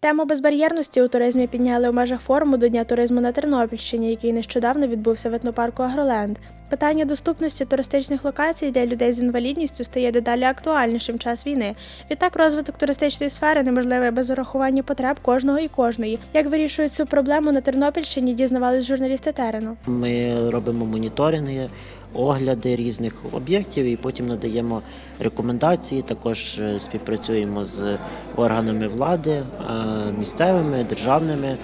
Тему безбар'єрності у туризмі підняли у межах форуму до Дня туризму на Тернопільщині, який нещодавно відбувся в етнопарку Агроленд. Питання доступності туристичних локацій для людей з інвалідністю стає дедалі актуальнішим час війни. Відтак, розвиток туристичної сфери неможливий без урахування потреб кожного і кожної. Як вирішують цю проблему на Тернопільщині, дізнавались журналісти терену. Ми робимо моніторинги, огляди різних об'єктів і потім надаємо рекомендації. Також е, співпрацюємо з органами влади, е, місцевими, державними.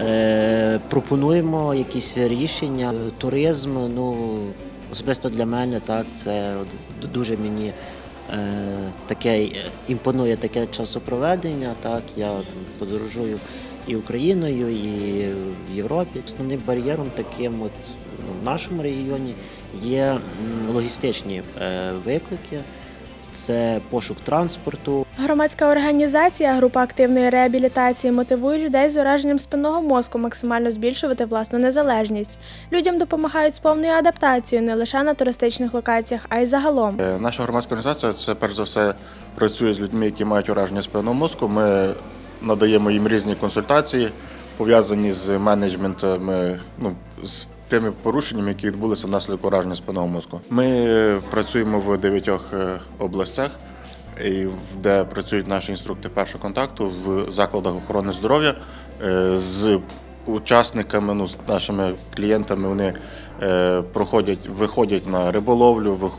Е, Пропонуємо якісь рішення. Туризм, ну особисто для мене, так це дуже мені е, таке імпонує таке часопроведення. Так, я там подорожую і Україною, і в Європі. Основним бар'єром таким, от в нашому регіоні, є логістичні е, виклики. Це пошук транспорту, Громадська організація Група активної реабілітації мотивує людей з ураженням спинного мозку максимально збільшувати власну незалежність. Людям допомагають з повною адаптацією не лише на туристичних локаціях, а й загалом. Е, Наша громадська організація це перш за все працює з людьми, які мають ураження спинного мозку. Ми надаємо їм різні консультації, пов'язані з менеджментами, ну з тими порушеннями, які відбулися внаслідок ураження спинного мозку. Ми е, працюємо в дев'ятьох е, областях, де працюють наші інструктори першого контакту в закладах охорони здоров'я е, з учасниками, ну, з нашими клієнтами. Вони проходять, виходять на риболовлю,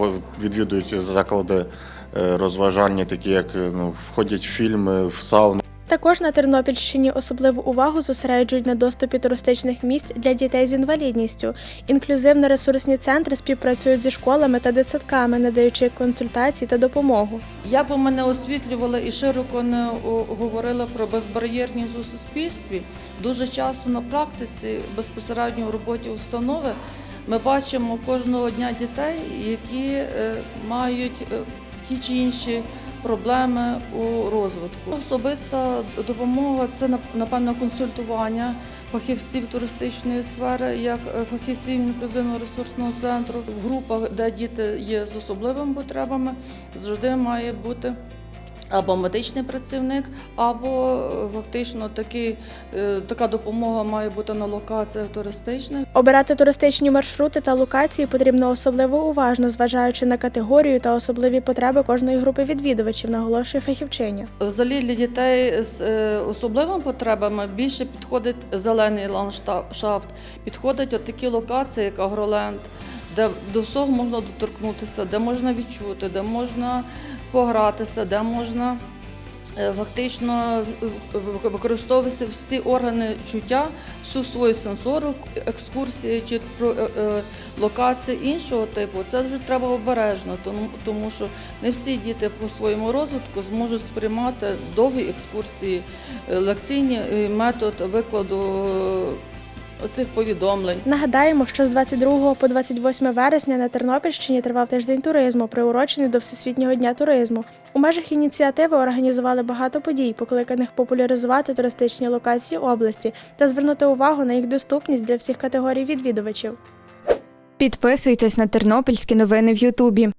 відвідують заклади розважальні, такі як ну, входять в фільми, в сауну. Також на Тернопільщині особливу увагу зосереджують на доступі туристичних місць для дітей з інвалідністю. Інклюзивно-ресурсні центри співпрацюють зі школами та дитсадками, надаючи консультації та допомогу. Як би ми не освітлювали і широко не о, говорили про безбар'єрність у суспільстві, дуже часто на практиці, безпосередньо в роботі установи, ми бачимо кожного дня дітей, які е, мають е, ті чи інші проблеми у розвитку. Особиста допомога це нап- напевно консультування фахівців туристичної сфери, як е, фахівців інклюзивного ресурсного центру. В групах, де діти є з особливими потребами, завжди має бути. Або медичний працівник, або е, фактично такий, е, така допомога має бути на локаціях туристичних. Обирати туристичні маршрути та локації потрібно особливо уважно, зважаючи на категорію та особливі потреби кожної групи відвідувачів, наголошує фахівчиня. Взагалі для дітей з е, особливими потребами більше підходить зелений ландшафт, підходять от такі локації, як Агроленд, де до всього можна доторкнутися, де можна відчути, де можна погратися, де можна е, фактично використовуватися всі органи чуття, всю свою сенсору, екскурсії чи е, е, локації іншого типу. Це вже треба обережно, тому, що не всі діти по своєму розвитку зможуть сприймати довгі екскурсії, лекційні метод викладу оцих повідомлень. Нагадаємо, що з 22 по 28 вересня на Тернопільщині тривав тиждень туризму, приурочений до Всесвітнього дня туризму. У межах ініціативи організували багато подій, покликаних популяризувати туристичні локації області та звернути увагу на їх доступність для всіх категорій відвідувачів. Підписуйтесь на тернопільські новини в Ютубі.